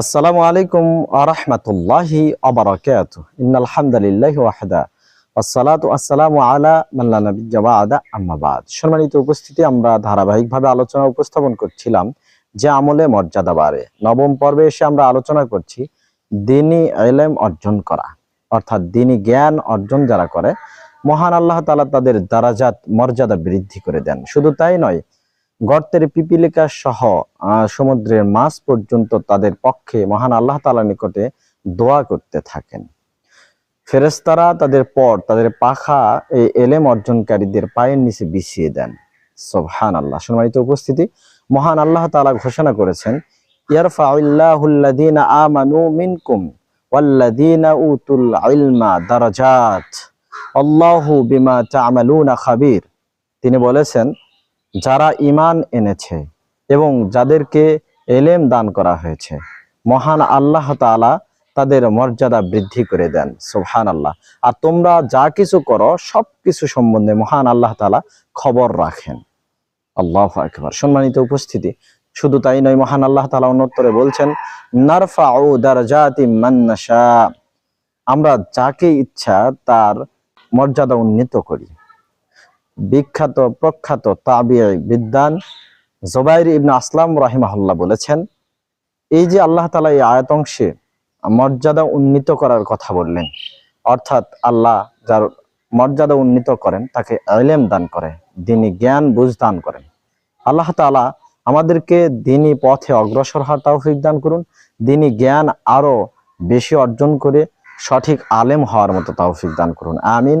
আসসালামু আলাইকুম আরহামতুল্লাহি আবরাকাত ইন্নাল হামদুলিল্লাহি ওয়াহদা। আসসালাতু আসসালামু আলা মাল্লা নাবিয়্যা বা'দা। আম্মা বাদ। সম্মানিত উপস্থিতি, আমরা ধারাবাহিকভাবে আলোচনা উপস্থাপন করছিলাম যে আমলে মর্যাদা বাড়ে। নবম পর্বে এসে আমরা আলোচনা করছি দিনী এলেম অর্জন করা, অর্থাৎ দিনী জ্ঞান অর্জন যারা করে, মহান আল্লাহ তাআলা তাদের দারাজাত মর্যাদা বৃদ্ধি করে দেন। শুধু তাই নয় গর্তের পিপিলিকা সহ সমুদ্রের মাছ পর্যন্ত তাদের পক্ষে মহান আল্লাহ তাআলার নিকটে দোয়া করতে থাকেন। ফেরেস্তারা তাদের পর, তাদের পাখা এই এলেম অর্জনকারীদের পায়ের নিচে বিছিয়ে দেন। সোহান আল্লাহ সম্মানিত উপস্থিতি, মহান আল্লাহ তালা ঘোষণা করেছেন আমানু মিনকুম তিনি বলেছেন যারা ইমান এনেছে এবং যাদেরকে এলেম দান করা হয়েছে, মহান আল্লাহ তাআলা তাদের মর্যাদা বৃদ্ধি করে দেন সুবহান আল্লাহ আর তোমরা যা কিছু করো সব কিছু সম্বন্ধে মহান আল্লাহ তাআলা খবর রাখেন। আল্লাহ আকবার। সম্মানিত উপস্থিতি, শুধু তাই নয়, মহান আল্লাহ তাআলা অন্যত্তরে বলছেন, নারফাউ দারাজাতি মান নাশা। আমরা যাকে ইচ্ছা তার মর্যাদা উন্নীত করি। বিখ্যাত, প্রখ্যাত তাবিঈ বিদ্যান জোবাইর ইবনে আসলাম রাহিমাহুল্লাহ বলেছেন, এই যে আল্লাহ তাআলা এই আয়াত অংশে মর্যাদা উন্নীত করার কথা বললেন, অর্থাৎ আল্লাহ যার মর্যাদা উন্নীত করেন, তাকে এলেম দান করে দিনী জ্ঞান বুঝ দান করেন। আল্লাহ তাআলা আমাদেরকে দিনী পথে অগ্রসর হওয়ার তৌফিক দান করুন, দিনী জ্ঞান আরও বেশি অর্জন করে সঠিক আলেম হওয়ার মতো তৌফিক দান করুন। আমিন।